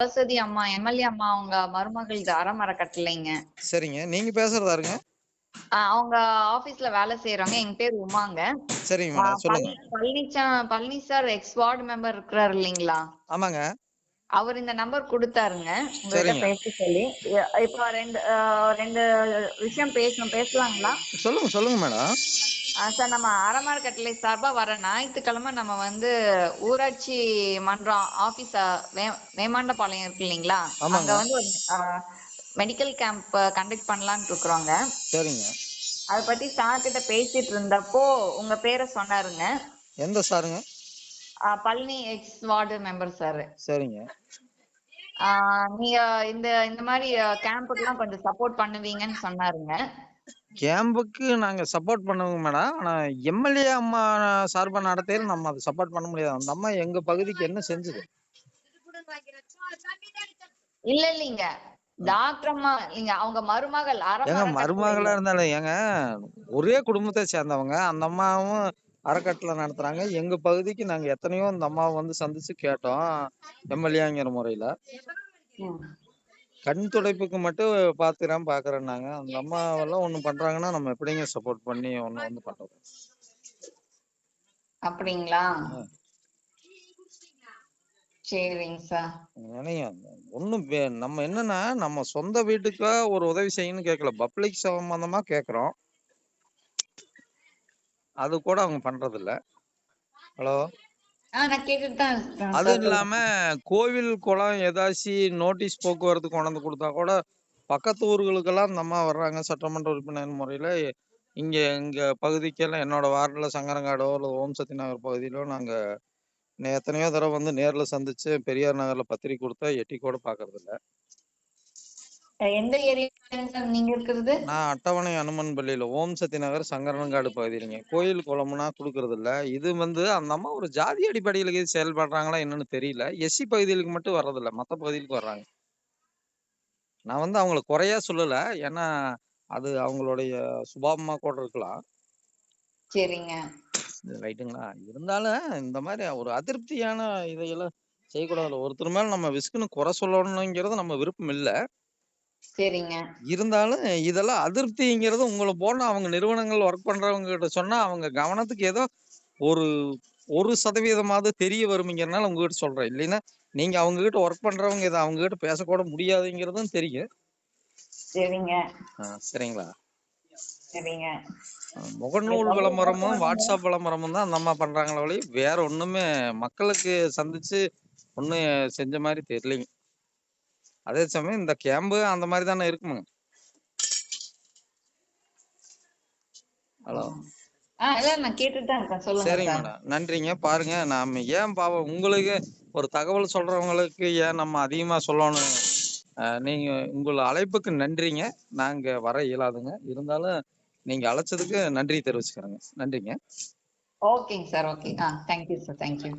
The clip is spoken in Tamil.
சரஸ்வதி அம்மா எம்எல்ஏ அம்மா அவங்க மருமகள் இது அறமரக்கட்டளைங்க சரிங்க. நீங்க பேசுறதா இருங்க. அவங்க ஆபீஸ்ல வேலை செய்யறவங்க எங்க பேர் உமாங்க. சரிங்க சொல்லுங்க. Palani பழனிச்சா Palani sir ex ward member இருக்கிறாரு இல்லைங்களா? ஆமாங்க. அவர் இந்த நம்பர் கொடுத்தாருங்க. உங்ககிட்ட. பேச சொல்லி. இப்போ ரெண்டு ரெண்டு விஷயம் பேசணும் பேசலாங்களா? சொல்லுங்க சொல்லுங்க மேடம். சார் நம்ம அறமரக்கட்டளை சார்பா வர ஞாயிற்றுக்கிழமை நம்ம வந்து ஊராட்சி மன்றம் ஆபீஸ் வே வேமாண்டபாளையம் இருக்கு இல்லைங்களா. அங்க வந்து மெடிக்கல் கேம்ப் கண்டக்ட் பண்ணலாம்னு இருக்கிறோங்க. சரிங்க. அதை பத்தி சார் கிட்ட பேசிட்டு இருந்தப்போ உங்க பேரை சொன்னாருங்க. எந்த சாருங்க? Palani ex ward member sir. சரிங்க. நீங்க இந்த இந்த மாதிரி கேம்புக்குலாம் கொஞ்சம் சப்போர்ட் பண்ணுவீங்கன்னு சொன்னாருங்க. கேம்புக்கு நாங்க சப்போர்ட் பண்ணுவோங்க மேடம். ஆனா எம்எல்ஏ அம்மா சார்பா நடத்தையில நம்ம அதை சப்போர்ட் பண்ண முடியாது. அந்த அம்மா எங்க பகுதிக்கு என்ன செஞ்சது? இல்ல இல்லைங்க. டாக்டர் அம்மா இல்லைங்க அவங்க மருமகள் ஏங்க மருமகளா இருந்தாலும் ஏங்க ஒரே குடும்பத்தை சேர்ந்தவங்க அந்த அம்மாவும் அறக்கட்டளை நடத்துறாங்க. எங்க பகுதிக்கு நாங்க எத்தனையோ அந்த அம்மாவை வந்து சந்திச்சு கேட்டோம் எம்எல்ஏங்கிற முறையில. ம். கண் துடைப்புக்கு மட்டும் பாத்துக்கிறேன் பாக்குறேன்னாங்க. அந்த அம்மாவெல்லாம் ஒண்ணு பண்றாங்கன்னா நம்ம எப்படிங்க சப்போர்ட் பண்ணி ஒண்ணு வந்து பண்றது? அப்படிங்களா. சரிங்க சார் நம்ம என்னன்னா நம்ம சொந்த வீட்டுக்கா ஒரு உதவி செய்யணும்னு கேட்கல பப்ளிக் சம்பந்தமா கேக்குறோம். அது கூட அவங்க பண்றது இல்ல ஹலோ? அதுவும். இல்லாம கோவில் குளம் ஏதாச்சும் நோட்டீஸ் போக்குவரத்து கொண்டாந்து கொடுத்தா கூட பக்கத்து ஊர்களுக்கெல்லாம் இந்த அம்மா வர்றாங்க சட்டமன்ற உறுப்பினர் முறையில இங்க எங்க பகுதிக்கெல்லாம் என்னோட வார்டுல சங்கரங்காடோ இல்ல ஓம் சக்தி நகர் பகுதியிலோ நாங்க எத்தனையோ தடவை வந்து நேர்ல சந்திச்சு பெரியார் நகர்ல பத்திரிக்கை கொடுத்தா எட்டி கூட பாக்குறது இல்ல எந்த ஏரியா நீங்க இருக்கிறது? நான் அட்டவணை அனுமன் பள்ளியில ஓம் சக்தி நகர் சங்கரன்காடு பகுதியிலங்க. கோயில் குளம்னா கொடுக்கறது இல்ல. இது வந்து அந்த அம்மா ஒரு ஜாதி அடிப்படையில செயல்படுறாங்களா என்னன்னு தெரியல. எஸ்சி பகுதிகளுக்கு மட்டும் வர்றதில்ல மத்த பகுதிகளுக்கு வர்றாங்க. நான் வந்து அவங்கள குறையா சொல்லல. ஏன்னா அது அவங்களுடைய சுபாவமா கூட இருக்கலாம். சரிங்க. ரைட்டுங்களா? இருந்தாலும் இந்த மாதிரி ஒரு அதிருப்தியான இதையெல்லாம் செய்யக்கூடாது ஒருத்தர் மேல நம்ம விசுக்குன்னு குறை சொல்லணுங்கிறது நம்ம விருப்பம் இல்ல. சரிங்க. இருந்தாலும் இதெல்லாம் அதிருப்திங்கிறது உங்களை போன அவங்க நிறுவனங்கள் ஒர்க் பண்றவங்க கிட்ட சொன்னா அவங்க கவனத்துக்கு ஏதோ ஒரு ஒரு சதவீதமாவது தெரிய வருமிங்கிறனால உங்ககிட்ட சொல்றேன். இல்லைன்னா நீங்க அவங்க கிட்ட ஒர்க் பண்றவங்க இதை அவங்க கிட்ட பேசக்கூட முடியாதுங்கிறதும் தெரியும். சரிங்க. ஆ, சரிங்களா? சரிங்க. முகநூல் விளம்பரமும் வாட்ஸ்அப் விளம்பரமும் தான் அந்த அம்மா பண்றாங்களே ஒழிய வேற ஒண்ணுமே மக்களுக்கு சந்திச்சு ஒண்ணும் செஞ்ச மாதிரி தெரியலைங்க. அதே சமயம் இந்த கேம்பு அந்த மாதிரி தானே இருக்குமுங்க ஹலோ. சரிங்க சார் மேடம். நன்றிங்க. பாருங்க நாம ஏன் பாவம் உங்களுக்கு ஒரு தகவல் சொல்றவங்களுக்கு ஏன் நம்ம அதிகமா சொல்லணும்? நீங்க உங்கள் அழைப்புக்கு நன்றிங்க. நாங்க வர இயலாதுங்க. இருந்தாலும் நீங்க அழைச்சதுக்கு நன்றி தெரிவிச்சுக்கிறேங்க. நன்றிங்க. ஓகேங்க sir. Okay. Ah thank you sir thank you.